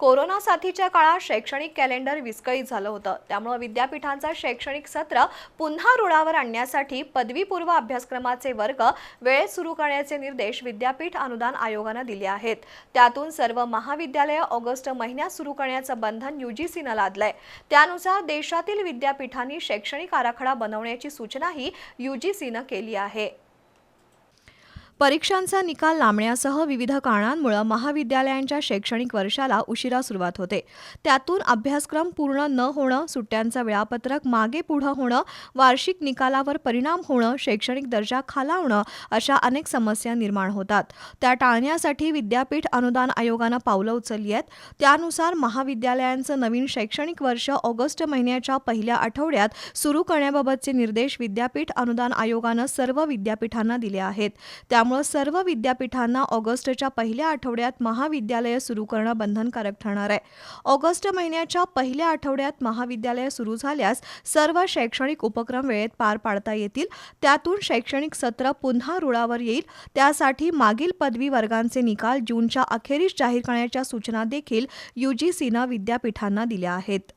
Corona साथीच्या काळात शैक्षणिक कॅलेंडर विस्कळीत झालं होतं. त्यामुळे विद्यापीठांचा शैक्षणिक सत्र पुन्हा रुळावर आणण्यासाठी पदवीपूर्व अभ्यासक्रमाचे वर्ग वेळेत सुरू करण्याचे निर्देश विद्यापीठ अनुदान आयोगानं दिले आहेत. त्यातून सर्व महाविद्यालयं ऑगस्ट महिन्यात सुरू करण्याचं बंधन युजीसीनं लादलंय. त्यानुसार देशातील विद्यापीठांनी शैक्षणिक आराखडा बनवण्याची सूचनाही युजीसीनं केली आहे. परीक्षांचा निकाल लांबण्यासह विविध कारणांमुळे महाविद्यालयांच्या शैक्षणिक वर्षाला उशिरा सुरुवात होते. त्यातून अभ्यासक्रम पूर्ण न होणं सुट्ट्यांचं वेळापत्रक मागे पुढं होणं वार्षिक निकालावर परिणाम होणं शैक्षणिक दर्जा खालावणं अशा अनेक समस्या निर्माण होतात. त्या टाळण्यासाठी विद्यापीठ अनुदान आयोगानं पावलं उचलली आहेत. त्यानुसार महाविद्यालयांचं नवीन शैक्षणिक वर्ष ऑगस्ट महिन्याच्या पहिल्या आठवड्यात सुरू करण्याबाबतचे निर्देश विद्यापीठ अनुदान आयोगानं सर्व विद्यापीठांना दिले आहेत. त्या त्यामुळे सर्व विद्यापीठांना ऑगस्टच्या पहिल्या आठवड्यात महाविद्यालय सुरू करणं बंधनकारक ठरणार आहे. ऑगस्ट महिन्याच्या पहिल्या आठवड्यात महाविद्यालय सुरू झाल्यास सर्व शैक्षणिक उपक्रम वेळेत पार पाडता येतील. त्यातून शैक्षणिक सत्र पुन्हा रुळावर येईल. त्यासाठी मागील पदवी वर्गांचे निकाल जूनच्या अखेरीस जाहीर करण्याच्या सूचना देखील यूजीसीनं विद्यापीठांना दिल्या आहेत.